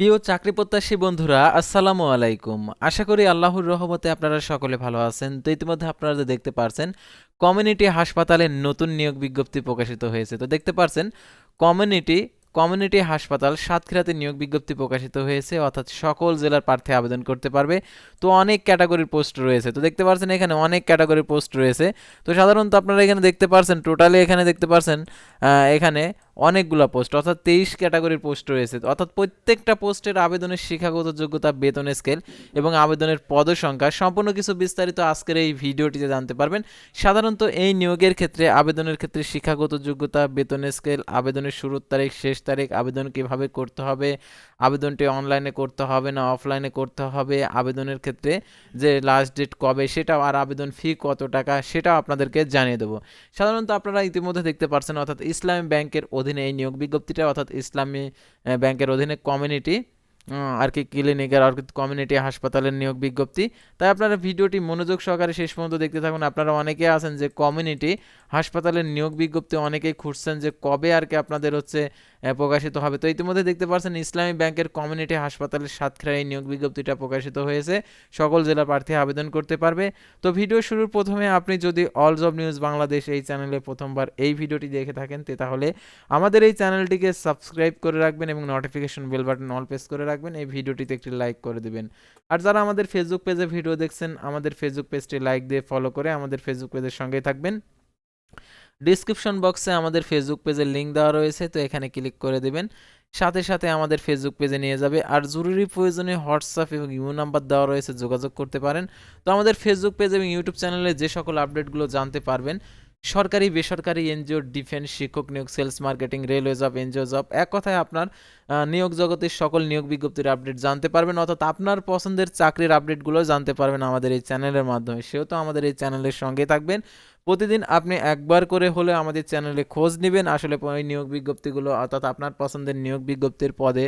প্রিয় চাকরি প্রত্যাশী বন্ধুরা, আসসালামু আলাইকুম। আশা করি আল্লাহর রহমতে আপনারা সকলে ভালো আছেন। তো ইতিমধ্যে আপনারা দেখতে পারছেন, কমিউনিটি হাসপাতালে নতুন নিয়োগ বিজ্ঞপ্তি প্রকাশিত হয়েছে। তো দেখতে পারছেন, কমিউনিটি কমিউনিটি হাসপাতাল সাতক্ষীরাতে নিয়োগ বিজ্ঞপ্তি প্রকাশিত হয়েছে, অর্থাৎ সকল জেলার প্রার্থী আবেদন করতে পারবে। তো অনেক ক্যাটাগরির পোস্ট রয়েছে। তো দেখতে পারছেন এখানে অনেক ক্যাটাগরির পোস্ট রয়েছে। তো সাধারণত আপনারা এখানে দেখতে পারছেন, টোটালি এখানে দেখতে পারছেন এখানে অনেকগুলো পোস্ট, অর্থাৎ তেইশ ক্যাটাগরির পোস্ট রয়েছে। অর্থাৎ প্রত্যেকটা পোস্টের আবেদনের শিক্ষাগত যোগ্যতা, বেতন স্কেল এবং আবেদনের পদ সংখ্যা সম্পূর্ণ কিছু বিস্তারিত আজকের এই ভিডিওটিতে জানতে পারবেন। সাধারণত এই নিয়োগের ক্ষেত্রে, আবেদনের ক্ষেত্রে শিক্ষাগত যোগ্যতা, বেতন স্কেল, আবেদনের শুরুর তারিখ, শেষ তারিখ আবেদন কীভাবে করতে হবে? আবেদনটি অনলাইনে করতে হবে না অফলাইনে করতে হবে? আবেদনের ক্ষেত্রে যে লাস্ট ডেট কবে, সেটাও আর আবেদন ফি কত টাকা, সেটাও আপনাদেরকে জানিয়ে দেবো। সাধারণত আপনারা ইতিমধ্যে দেখতে পাচ্ছেন অর্থাৎ ইসলামী ব্যাংকের অধীনে এই নিয়োগ বিজ্ঞপ্তিটা, অর্থাৎ ইসলামী ব্যাংকের অধীনে কমিউনিটি আর কি ক্লিনিকের আর কমিউনিটি হাসপাতালের নিয়োগ বিজ্ঞপ্তি। তাই আপনারা ভিডিওটি মনোযোগ সহকারে শেষ পর্যন্ত দেখতে থাকুন। আপনারা অনেকে আছেন যে কমিউনিটি হাসপাতালের নিয়োগ বিজ্ঞপ্তি অনেকেই খুঁজছেন যে কবে আর কি আপনাদের হচ্ছে প্রকাশিত হবে। তো ইতিমধ্যে দেখতে পাচ্ছেন ইসলামী ব্যাংকের কমিউনিটি হাসপাতালের সাতক্ষীরায় এই নিয়োগ বিজ্ঞপ্তিটা প্রকাশিত হয়েছে। সকল জেলা প্রার্থী আবেদন করতে পারবে। তো ভিডিও শুরুর প্রথমে আপনি যদি অল জব নিউজ বাংলাদেশ এই চ্যানেলে প্রথমবার এই ভিডিওটি দেখে থাকেন তাহলে আমাদের এই চ্যানেলটিকে সাবস্ক্রাইব করে রাখবেন এবং notification bell button all press করে রাখবেন। এই ভিডিওটিতে একটি লাইক করে দিবেন। আর যারা আমাদের ফেসবুক পেজে ভিডিও দেখছেন, আমাদের ফেসবুক পেজটি লাইক দিয়ে ফলো করে আমাদের ফেসবুক পেজের সঙ্গেই থাকবেন। ডিসক্রিপশন বক্সে আমাদের ফেসবুক পেজের লিঙ্ক দেওয়া রয়েছে, তো এখানে ক্লিক করে দেবেন। সাথে সাথে আমাদের ফেসবুক পেজে নিয়ে যাবে। আর জরুরি প্রয়োজনে হোয়াটসঅ্যাপ এবং ইউ নাম্বার দেওয়া রয়েছে, যোগাযোগ করতে পারেন। তো আমাদের ফেসবুক পেজ এবং ইউটিউব চ্যানেলে যে সকল আপডেটগুলো জানতে পারবেন সরকারি, বেসরকারি এনজিও ডিফেন্স শিক্ষক নিয়োগ, sales marketing railway job NGO job, এক কথায় আপনার নিয়োগ জগতের সকল নিয়োগ বিজ্ঞপ্তির আপডেট জানতে পারবেন, অর্থাৎ আপনার পছন্দের চাকরির আপডেটগুলো জানতে পারবেন আমাদের এই চ্যানেলের মাধ্যমে। সেহেতু আমাদের এই চ্যানেলের সঙ্গে থাকবেন। প্রতিদিন আপনি একবার করে হলে আমাদের চ্যানেলে খোঁজ নেবেন আসলে ওই নিয়োগ বিজ্ঞপ্তিগুলো, অর্থাৎ আপনার পছন্দের নিয়োগ বিজ্ঞপ্তির পদে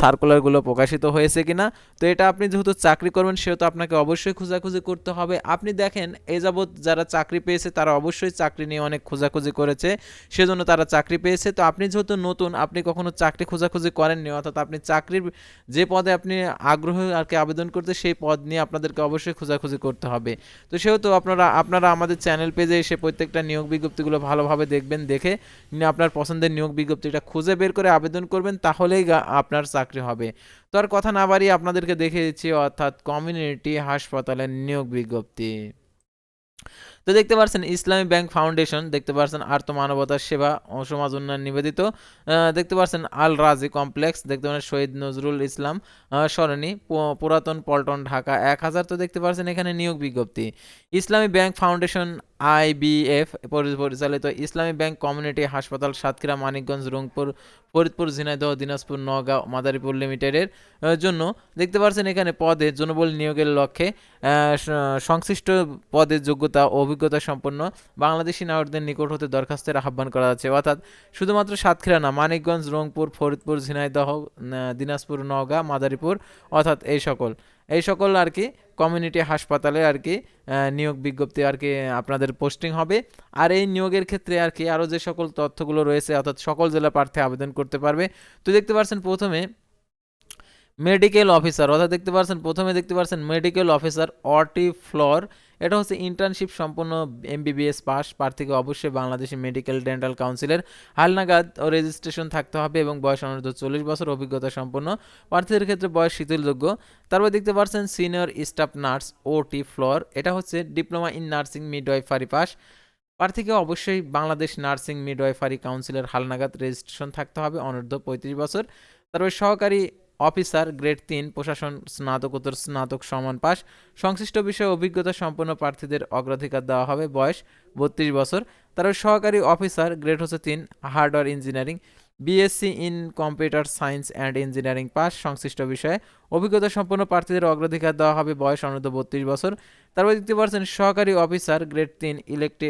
সার্কুলারগুলো প্রকাশিত হয়েছে কিনা। তো এটা আপনি যেহেতু চাকরি করবেন, সেহেতু আপনাকে অবশ্যই খোঁজাখুঁজি করতে হবে। আপনি দেখেন, এ যাবৎ যারা চাকরি পেয়েছে, তারা অবশ্যই চাকরি নিয়ে অনেক খোঁজাখুঁজি করেছে। সেজন্য তারা চাকরি পেয়েছে। তো আপনি যেহেতু নতুন, আপনি কখনো চাকরি খোঁজাখুঁজি করেননি, অর্থাৎ আপনি চাকরির যে পদে আপনি আগ্রহ আর কি আবেদন করতে, সেই পদ নিয়ে আপনাদেরকে অবশ্যই খোঁজাখুঁজি করতে হবে। তো সেহেতু আপনারা আপনারা আমাদের চ্যানেল পেজে এসে প্রত্যেকটা নিয়োগ বিজ্ঞপ্তিগুলো ভালোভাবে দেখবেন, দেখে আপনার পছন্দের নিয়োগ বিজ্ঞপ্তিটা খুঁজে বের করে আবেদন করবেন, তাহলেই আপনার চাকরি হবে। তো আর কথা না বাড়িয়ে আপনাদেরকে দেখে দিচ্ছি অর্থাৎ কমিউনিটি হাসপাতালের নিয়োগ বিজ্ঞপ্তি। তো দেখতে পাচ্ছেন ইসলামী ব্যাংক ফাউন্ডেশন, দেখতে পাচ্ছেন আর্থ মানবতার সেবা ও সমাজ উন্নয়ন নিবেদিত দেখতে পাচ্ছেন আল রাজি কমপ্লেক্স, দেখতে পাচ্ছেন শহীদ নজরুল ইসলাম সরণি পুরাতন পল্টন ঢাকা এক হাজার। তো দেখতে পাচ্ছেন এখানে নিয়োগ বিজ্ঞপ্তি। ইসলামী ব্যাংক ফাউন্ডেশন আইবিএফ পরিচালিত ইসলামী ব্যাংক কমিউনিটি হাসপাতাল, সাতক্ষীরা, মানিকগঞ্জ, রংপুর, ফরিদপুর, ঝিনাইদহ, দিনাজপুর নগাঁও মাদারীপুর লিমিটেডের জন্য দেখতে পাচ্ছেন এখানে পদে জনবল নিয়োগের লক্ষ্যে সংশ্লিষ্ট পদের যোগ্যতা ও অভিজ্ঞতা সম্পন্ন বাংলাদেশি নাগরিকদের নিকট হতে দরখাস্তের আহ্বান করা যাচ্ছে। অর্থাৎ শুধুমাত্র সাতক্ষীরা না, মানিকগঞ্জ, রংপুর, ফরিদপুর, ঝিনাইদহ দিনাজপুর, নওগাঁ, মাদারীপুর, অর্থাৎ এই সকল। এই সকল আর কি কমিউনিটি হাসপাতালে আর কি নিয়োগ বিজ্ঞপ্তি আর কি আপনাদের পোস্টিং হবে। আর এই নিয়োগের ক্ষেত্রে আর কি আরও যে সকল তথ্যগুলো রয়েছে, অর্থাৎ সকল জেলা প্রার্থী আবেদন করতে পারবে। তো দেখতে পাচ্ছেন প্রথমে মেডিকেল অফিসার অর্থাৎ দেখতে পাচ্ছেন প্রথমে দেখতে পাচ্ছেন মেডিকেল অফিসার অটি ফ্লোর এটা হচ্ছে ইন্টার্নশিপ সম্পন্ন এমবিবিএস পাস। প্রার্থীকে অবশ্যই বাংলাদেশি মেডিকেল ডেন্টাল কাউন্সিলের হালনাগাদ ও রেজিস্ট্রেশন থাকতে হবে এবং বয়স অনূর্ধ্ব চল্লিশ বছর, অভিজ্ঞতা সম্পন্ন প্রার্থীদের ক্ষেত্রে বয়স শিথিলযোগ্য। তারপর দেখতে পাচ্ছেন senior staff nurse OT floor এটা হচ্ছে diploma in nursing midwifery pass. প্রার্থীকে অবশ্যই বাংলাদেশ নার্সিং মিডওয়াইফারি কাউন্সিলের হালনাগাদ রেজিস্ট্রেশন থাকতে হবে অনূর্ধ্ব পঁয়ত্রিশ বছর। তারপরে সহকারী অফিসার গ্রেড তিন, প্রশাসন, স্নাতকোত্তর, স্নাতক সমান পাস সংশ্লিষ্ট বিষয়ে অভিজ্ঞতা সম্পন্ন প্রার্থীদের অগ্রাধিকার দেওয়া হবে। বয়স বত্রিশ বছর। তারপর সহকারী অফিসার গ্রেড হচ্ছে তিন, hardware engineering. BSc in computer science and engineering pass সংশ্লিষ্ট বিষয়ে অভিজ্ঞতা সম্পন্ন প্রার্থীদের অগ্রাধিকার দেওয়া হবে। বয়স অনূর্ধ্ব বত্রিশ বছর। তারপর দেখতে পাচ্ছেন সহকারী অফিসার গ্রেড তিন, ইলেকট্রি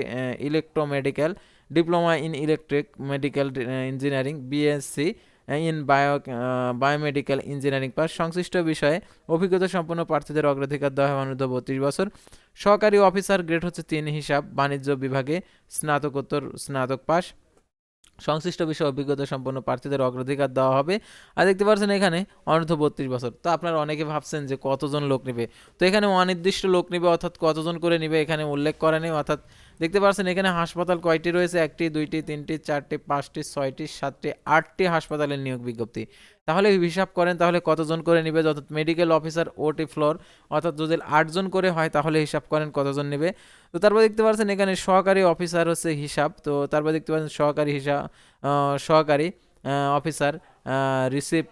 electromedical diploma in electric medical engineering BSc in bio biomedical engineering pass সংশ্লিষ্ট বিষয়ে অভিজ্ঞতা সম্পন্ন প্রার্থীদের অগ্রাধিকার দেওয়া হয় অনূর্ধ্ব বত্রিশ বছর। সহকারী অফিসার গ্রেড হচ্ছে তিন হিসাব, বাণিজ্য বিভাগে স্নাতকোত্তর, স্নাতক পাস সংশ্লিষ্ট বিষয়ে অভিজ্ঞতা সম্পন্ন প্রার্থীদের অগ্রাধিকার দেওয়া হবে। আর দেখতে পাচ্ছেন এখানে অনূর্ধ্ব বত্রিশ বছর। তো আপনারা অনেকে ভাবছেন যে কতজন লোক নেবে? তো এখানে অনির্দিষ্ট লোক নেবে, অর্থাৎ কতজন করে নেবে এখানে উল্লেখ করা নেই, অর্থাৎ দেখতে পাচ্ছেন, এখানে হাসপাতাল কয়টি রয়েছে? একটি, দুইটি, তিনটি, চারটি, পাঁচটি, ছয়টি, সাতটি, আটটি হাসপাতালের নিয়োগ বিজ্ঞপ্তি। তাহলে হিসাব করেন, তাহলে কতজন করে নেবে? অর্থাৎ মেডিকেল অফিসার ওটি ফ্লোর অর্থাৎ যদি আটজন করে হয়, তাহলে হিসাব করেন কতজন নেবে? তো তারপর দেখতে পাচ্ছেন, এখানে সহকারী অফিসার হচ্ছে হিসাব। তো তারপর দেখতে পাচ্ছেন, সহকারী হিসাব সহকারী অফিসার রিসিপ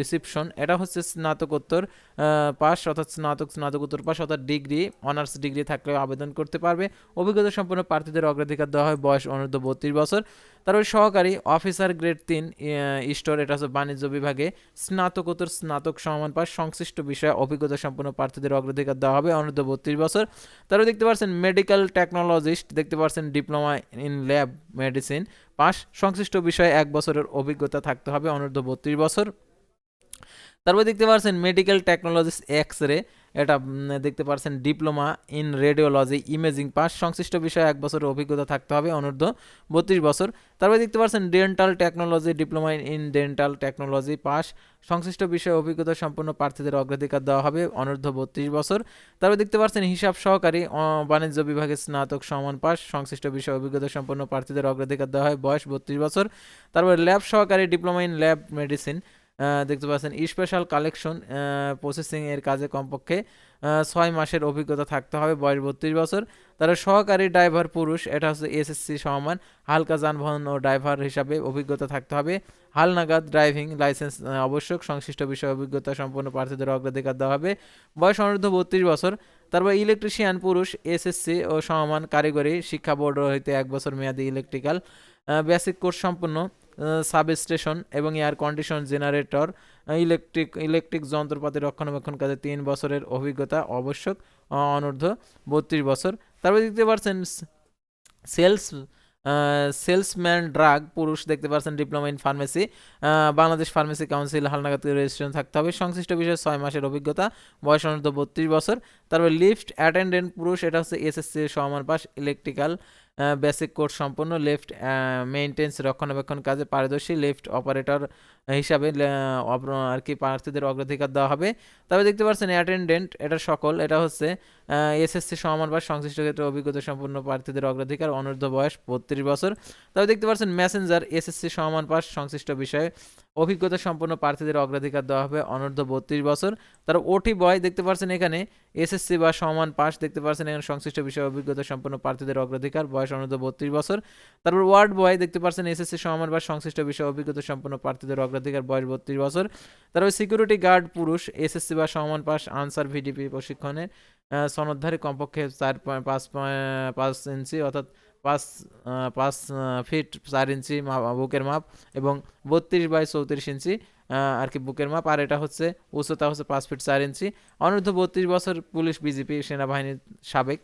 রিসিপশন এটা হচ্ছে স্নাতকোত্তর পাস অর্থাৎ স্নাতক, স্নাতকোত্তর পাস অর্থাৎ ডিগ্রি অনার্স ডিগ্রি থাকলেও আবেদন করতে পারবে। অভিজ্ঞতা সম্পন্ন প্রার্থীদের অগ্রাধিকার দেওয়া হয় বয়স অনূর্ধ্ব বত্রিশ বছর। তারপরে সহকারী অফিসার গ্রেড তিন স্টোর এটা হচ্ছে বাণিজ্য বিভাগে স্নাতকোত্তর, স্নাতক সমান পাস, সংশ্লিষ্ট বিষয়ে অভিজ্ঞতা সম্পন্ন প্রার্থীদের অগ্রাধিকার দেওয়া হবে অনূর্ধ্ব বত্রিশ বছর। তারপরে দেখতে পাচ্ছেন মেডিকেল টেকনোলজিস্ট দেখতে পাচ্ছেন diploma in lab medicine pass সংশ্লিষ্ট বিষয়ে এক বছরের অভিজ্ঞতা থাকতে হবে, অনূর্ধ্ব বত্রিশ বছর। তারপর দেখতে পাচ্ছেন মেডিকেল টেকনোলজিস এক্স রে এটা দেখতে পারছেন, diploma in radiology, imaging pass সংশ্লিষ্ট বিষয়ে এক বছরের অভিজ্ঞতা থাকতে হবে, অনূর্ধ্ব বত্রিশ বছর। তারপরে দেখতে পারছেন dental technology diploma in dental technology pass সংশ্লিষ্ট বিষয়ে অভিজ্ঞতা সম্পন্ন প্রার্থীদের অগ্রাধিকার দেওয়া হবে, অনূর্ধ্ব বত্রিশ বছর। তারপরে দেখতে পাচ্ছেন হিসাব সহকারী বাণিজ্য বিভাগের স্নাতক সমান পাস সংশ্লিষ্ট বিষয়ে অভিজ্ঞতা সম্পন্ন প্রার্থীদের অগ্রাধিকার দেওয়া হয়, বয়স বত্রিশ বছর। তারপরে ল্যাব সহকারী ডিপ্লোমা ইন ল্যাব মেডিসিন দেখতে পাচ্ছেন স্পেশাল কালেকশন প্রসেসিং এর কাজে কমপক্ষে ছয় মাসের অভিজ্ঞতা থাকতে হবে, বয়স বত্রিশ বছর। তারা সহকারী ড্রাইভার পুরুষ, এটা হচ্ছে এসএসসি সমান হালকা যানবাহন ও ড্রাইভার হিসাবে অভিজ্ঞতা থাকতে হবে। হালনাগাদ ড্রাইভিং লাইসেন্স আবশ্যক, সংশ্লিষ্ট বিষয়ে অভিজ্ঞতা সম্পন্ন প্রার্থীদের অগ্রাধিকার দেওয়া হবে। বয়স অনূর্ধ্ব বত্রিশ বছর। তারপর ইলেকট্রিশিয়ান, পুরুষ, এসএসসি ও সমমান কারিগরি শিক্ষা বোর্ড হইতে এক বছর মেয়াদী ইলেকট্রিক্যাল বেসিক কোর্স সম্পন্ন সাবস্টেশন এবং air condition generator electric electric যন্ত্রপাতি রক্ষণাবেক্ষণ কাজে তিন বছরের অভিজ্ঞতা অবশ্যক অনূর্ধ্ব বত্রিশ বছর। তারপর দেখতে পারছেন, সেলস সেলসম্যান ড্রাগ পুরুষ দেখতে পাচ্ছেন diploma in pharmacy Bangladesh pharmacy council হালনাগাদ রেজিস্ট্রেশন থাকতে হবে। সংশ্লিষ্ট বিষয়ে ছয় মাসের অভিজ্ঞতা, বয়স অন্তত বত্রিশ বছর। তারপর লিফট অ্যাটেন্ডেন্ট পুরুষ, এটা হচ্ছে এসএসসি সমান পাস ইলেকট্রিক্যাল বেসিক কোর্স সম্পন্ন লেফট মেইনটেন্স রক্ষণাবেক্ষণ কাজে পারদর্শী লেফট অপারেটর হিসাবে আর কি প্রার্থীদের অগ্রাধিকার দেওয়া হবে। তবে দেখতে পাচ্ছেন অ্যাটেন্ডেন্ট এটা সকল, এটা হচ্ছে এসএসসি সমান বা সংশ্লিষ্ট ক্ষেত্রে অভিজ্ঞতা সম্পন্ন প্রার্থীদের অগ্রাধিকার, অনূর্ধ্ব বয়স বত্রিশ বছর। তবে দেখতে পাচ্ছেন মেসেঞ্জার এসএসসি সমান পাস সংশ্লিষ্ট বিষয়ে অভিজ্ঞতা সম্পন্ন প্রার্থীদের অগ্রাধিকার দেওয়া হবে অনূর্ধ্ব বত্রিশ বছর। তার ওটি বয় দেখতে পাচ্ছেন এখানে, এসএসসি বা সমান পাস দেখতে পাচ্ছেন এখানে সংশ্লিষ্ট বিষয়ে অভিজ্ঞতা সম্পন্ন প্রার্থীদের অগ্রাধিকার, বয়স অনূর্ধ্ব বত্রিশ বছর। তারপর ওয়ার্ড বয় দেখতে পাচ্ছেন এসএসসি সমান বা সংশ্লিষ্ট বিষয়ে অভিজ্ঞতা সম্পন্ন প্রার্থীদের অগ্রাধিকার, বয়স বত্রিশ বছর। তারপর সিকিউরিটি গার্ড পুরুষ, এসএসসি বা সমান পাস, আনসার ভিডিপি প্রশিক্ষণে সনদধারী কমপক্ষে চার পাঁচ পাঁচ ইঞ্চি, অর্থাৎ পাঁচ পাঁচ ফিট চার ইঞ্চি বুকের মাপ এবং বত্রিশ বাই চৌত্রিশ ইঞ্চি আর কি বুকের মাপ। আর এটা হচ্ছে, উচ্চতা হচ্ছে পাঁচ ফিট চার ইঞ্চি। অনূর্ধ্ব বত্রিশ বছর পুলিশ বিজেপি সেনাবাহিনীর সাবেক।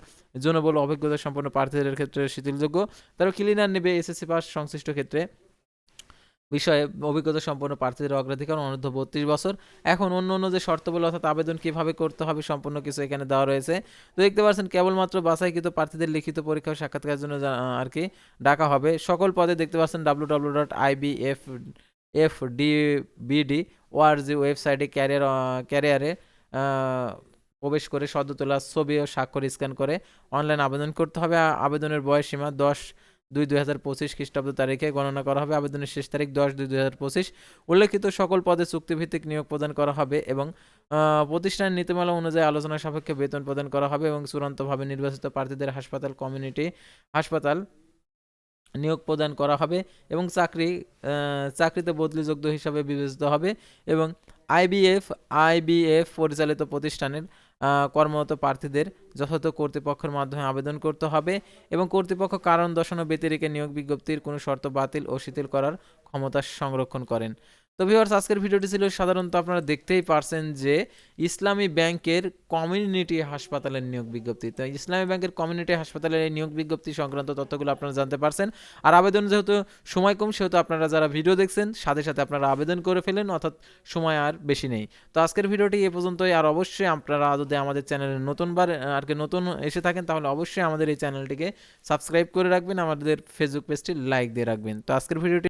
জনবল অভিজ্ঞতা সম্পন্ন প্রার্থীদের ক্ষেত্রে শিথিলযোগ্য। তারা ক্লিনার নেবে এসএসসি পাস সংশ্লিষ্ট ক্ষেত্রে। বিষয়ে অভিজ্ঞতা সম্পন্ন প্রার্থীদের অগ্রাধিকার অনূর্ধ্ব বত্রিশ বছর। এখন অন্য অন্য যে শর্তবল অর্থাৎ আবেদন কীভাবে করতে হবে সম্পূর্ণ কিছু এখানে দেওয়া রয়েছে। তো দেখতে পাচ্ছেন, কেবলমাত্র বাছাইকৃত প্রার্থীদের লিখিত পরীক্ষা সাক্ষাৎকারের জন্য আর কি ডাকা হবে। সকল পদে দেখতে পাচ্ছেন W W dot IBF F D BD ORG ওয়েবসাইটে ক্যারিয়ার ক্যারিয়ারে প্রবেশ করে সদ্য তোলা ছবি ও স্বাক্ষর স্ক্যান করে অনলাইন আবেদন করতে হবে। আবেদনের বয়স সীমা দশ দুই দুই হাজার পঁচিশ খ্রিস্টাব্দ তারিখে গণনা করা হবে। আবেদনের শেষ তারিখ দশ দুই দুই হাজার পঁচিশ। উল্লেখিত সকল পদে চুক্তিভিত্তিক নিয়োগ প্রদান করা হবে এবং প্রতিষ্ঠানের নীতিমালা অনুযায়ী আলোচনা সাপেক্ষে বেতন প্রদান করা হবে এবং চূড়ান্তভাবে নির্বাচিত প্রার্থীদের হাসপাতাল, কমিউনিটি হাসপাতাল নিয়োগ প্রদান করা হবে এবং চাকরি চাকরিতে বদলিযোগ্য হিসাবে বিবেচিত হবে এবং আইবিএফ আইবিএফ পরিচালিত প্রতিষ্ঠানের কর্মরত প্রার্থীদের যথাযথ কর্তৃপক্ষের মাধ্যমে আবেদন করতে হবে এবং কর্তৃপক্ষ কারণ, দর্শানো ব্যতিরেকে নিয়োগ বিজ্ঞপ্তির কোনো শর্ত বাতিল ও শিথিল করার ক্ষমতা সংরক্ষণ করেন। তো ভিউয়ার্স আজকের ভিডিওটি ছিল সাধারণত আপনারা দেখতেই পারছেন যে ইসলামী ব্যাংকের কমিউনিটি হাসপাতালের নিয়োগ বিজ্ঞপ্তি। তো ইসলামী ব্যাংকের কমিউনিটি হাসপাতালের নিয়োগ বিজ্ঞপ্তি সংক্রান্ত তথ্যগুলো আপনারা জানতে পারছেন। আর আবেদন যেহেতু সময় কম, সেহেতু আপনারা যারা ভিডিও দেখছেন, সাথে সাথে আপনারা আবেদন করে ফেলেন, অর্থাৎ সময় আর বেশি নেই। তো আজকের ভিডিওটি এ পর্যন্তই। আর অবশ্যই আপনারা যদি আমাদের চ্যানেলে নতুনবার আর কি নতুন এসে থাকেন, তাহলে অবশ্যই আমাদের এই চ্যানেলটিকে সাবস্ক্রাইব করে রাখবেন, আমাদের ফেসবুক পেজটি লাইক দিয়ে রাখবেন। তো আজকের ভিডিওটি